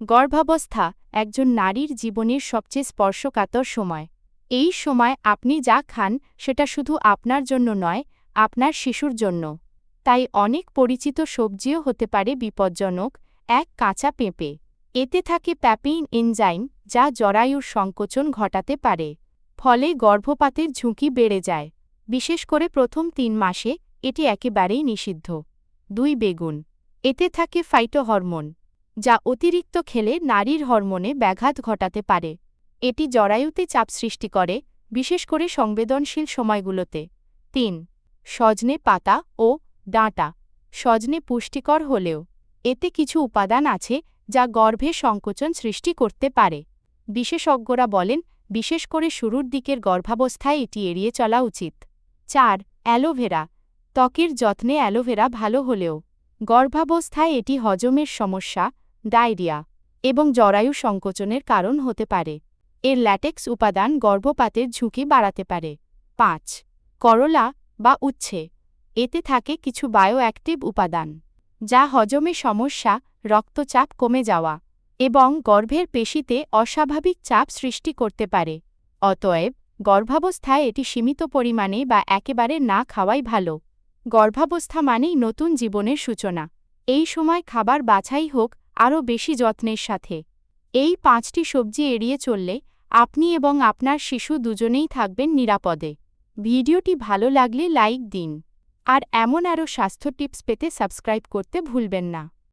গর্ভাবস্থা একজন নারীর জীবনের সবচেয়ে স্পর্শকাতর সময়। এই সময় আপনি যা খান সেটা শুধু আপনার জন্য নয়, আপনার শিশুর জন্য। তাই অনেক পরিচিত সবজিও হতে পারে বিপজ্জনক, এক কাঁচা পেঁপে। এতে থাকে প্যাপিন এনজাইম, যা জরায়ুর সংকোচন ঘটাতে পারে। ফলে গর্ভপাতের ঝুঁকি বেড়ে যায়। বিশেষ করে প্রথম তিন মাসে এটি একেবারেই নিষিদ্ধ। দুই, বেগুন। এতে থাকে ফাইটোহরমোন যা অতিরিক্ত খেলে নারীর হরমোনে ব্যাঘাত ঘটাতে পারে। এটি জরায়ুতে চাপ সৃষ্টি করে, বিশেষ করে সংবেদনশীল সময়গুলোতে। তিন, সজনে পাতা ও ডাঁটা। সজনে পুষ্টিকর হলেও এতে কিছু উপাদান আছে যা গর্ভে সংকোচন সৃষ্টি করতে পারে। বিশেষজ্ঞরা বলেন, বিশেষ করে শুরুর দিকের গর্ভাবস্থায় এটি এড়িয়ে চলা উচিত। চার, অ্যালোভেরা। ত্বকের যত্নে অ্যালোভেরা ভালো হলেও গর্ভাবস্থায় এটি হজমের সমস্যা ডায়রিয়া এবং জরায়ু সংকোচনের কারণ হতে পারে। এর ল্যাটেক্স উপাদান গর্ভপাতের ঝুঁকি বাড়াতে পারে। পাঁচ, করলা বা উচ্ছে। এতে থাকে কিছু বায়োঅ্যাক্টিভ উপাদান, যা হজমে সমস্যা, রক্তচাপ কমে যাওয়া এবং গর্ভের পেশিতে অস্বাভাবিক চাপ সৃষ্টি করতে পারে। অতএব, গর্ভাবস্থায় এটি সীমিত পরিমাণে বা একেবারে না খাওয়াই ভালো। গর্ভাবস্থা মানেই নতুন জীবনের সূচনা। এই সময় খাবার বাছাই হোক আরও বেশি যত্নের সাথে। এই পাঁচটি সবজি এড়িয়ে চললে আপনি এবং আপনার শিশু দুজনেই থাকবেন নিরাপদে। ভিডিওটি ভালো লাগলে লাইক দিন। আর এমন আরও স্বাস্থ্য টিপস পেতে সাবস্ক্রাইব করতে ভুলবেন না।